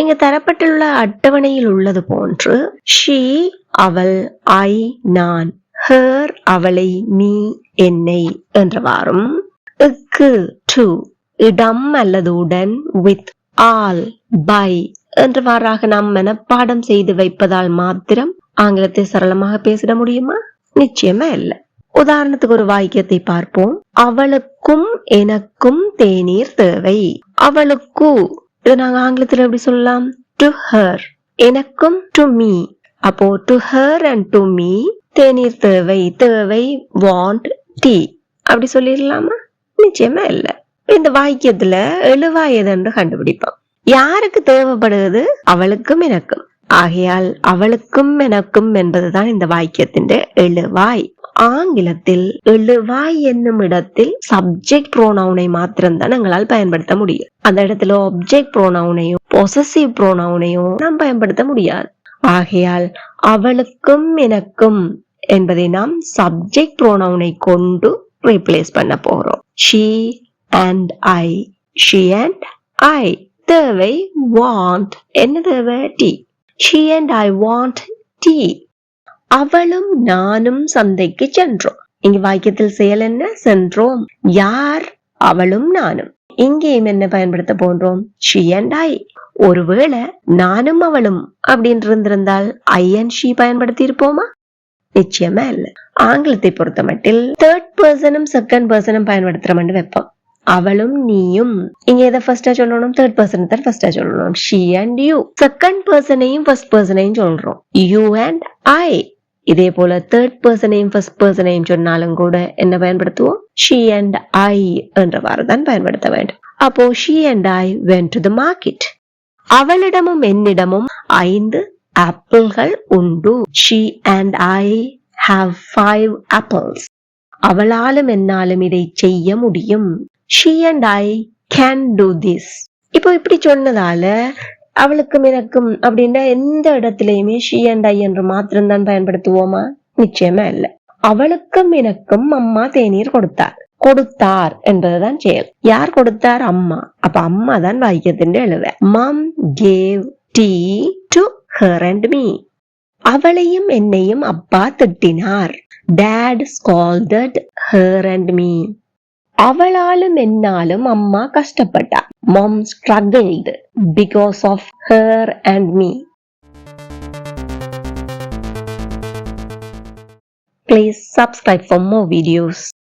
இங்கு தரப்பட்டுள்ள அட்டவணையில் உள்ளது போன்று ஷீ அவள் ஐ நான் ஹர் அவளை நீ என்னை என்றவாறும் இக்கு டு இடம் அல்லது உடன் வித் ஆல் பை என்றவாறாக நாம் மனப்பாடம் செய்து வைப்பதால் மாத்திரம் ஆங்கிலத்தை சரளமாக பேசிட முடியுமா? நிச்சயமா இல்ல. உதாரணத்துக்கு ஒரு வாக்கியத்தை பார்ப்போம். அவளுக்கும் எனக்கும் தேநீர் தேவை. அவளுக்கு இதை நாங்க ஆங்கிலத்துல எப்படி சொல்லலாம்? டு ஹர் எனக்கும் டு மீ அப்போ to her and to me தேநீர் தேவை தேவை வாண்ட் டீ அப்படி சொல்லிடலாமா? நிச்சயமா இல்ல. இந்த வாக்கியத்துல எழுவாய் எதென்று கண்டுபிடிப்போம். யாருக்கு தேவைப்படுகிறது அவளுக்கும் எனக்கும். ஆகையால் அவளுக்கும் எனக்கும் என்பதுதான் இந்த வாக்கியத்தின் எழுவாய். ஆங்கிலத்தில் எழுவாய் என்னும் இடத்தில் சப்ஜெக்ட் ப்ரோனவுனை மாத்திரம்தான் எங்களால் பயன்படுத்த முடியும். அந்த இடத்துல ஆப்ஜெக்ட் ப்ரோனவுனையும் பொசசிவ் ப்ரோனவுனையும் நாம் பயன்படுத்த முடியாது. ஆகையால் அவளுக்கும் எனக்கும் என்பதை நாம் சப்ஜெக்ட் ப்ரோனவுனை கொண்டு ரீப்ளேஸ் பண்ண போறோம். She and I she and I தேவை வாண்ட் என்ன தேவை? Tea she and I want tea அவளும் நானும் சந்தைக்கு சென்றோம். இங்க வாக்கியத்தில் செயல் என்ன? சென்றோம். யார்? அவளும் நானும். இங்கேயும் என்ன பயன்படுத்த போன்றோம்? ஷி அண்ட் ஐ ஒருவேளை நானும் அவளும் அப்படின்னு இருந்திருந்தால் ஐ அண்ட் ஷீ பயன்படுத்தி இருப்போமா நிச்சயமா இல்ல. ஆங்கிலத்தை பொறுத்த மட்டில் தேர்ட் பர்சனும் செகண்ட் பர்சனும் பயன்படுத்துறோம்னு வைப்போம். அவளும் நீயும். இங்க எதை ஃபர்ஸ்டா சொல்லணும்? தேர்ட் பர்சன் தான் ஃபர்ஸ்டா சொல்லணும். ஷி அண்ட் யூ செகண்ட் பர்சனையும் ஃபர்ஸ்ட் பர்சனையும் சொல்றோம். யூ அண்ட் ஐ இதே போல தேர்ட் பர்சனையும் ஃபர்ஸ்ட் பர்சனையும் சொன்னாலும் கூட என்ன பயன்படுத்துவோம்? ஷீ அண்ட் ஐ என்றவாறு தான் பயன்படுத்த வேண்டும். அப்போ she and I went to the market அவளிடமும் என்னிடமும் ஐந்து ஆப்பிள்கள் உண்டு. She and I have five apples அவளாலும் என்னாலும் இதை செய்ய முடியும். She and I can do this இப்போ இப்படி சொன்னதால அவளுக்கும் எனக்கும் அப்படின்னா எந்த இடத்துலயுமே ஷி அண்ட் ஐ என்று மாத்திரம்தான் பயன்படுத்துவோமா? நிச்சயமா இல்ல அவளுக்கும் எனக்கும் அம்மா தேநீர் கொடுத்தார். கொடுத்தார் என்பதுதான் செயல். யார் கொடுத்தார்? அம்மா. அப்ப அம்மா தான் வாக்கியத்தின் எழுத mum gave tea to her and me அவளையும் என்னையும் அப்பா திட்டினார். Dad scolded her and me அவளாலும் என்னாலும் அம்மா கஷ்டப்பட்டார். Mum struggled because of her and me. Please subscribe for more videos.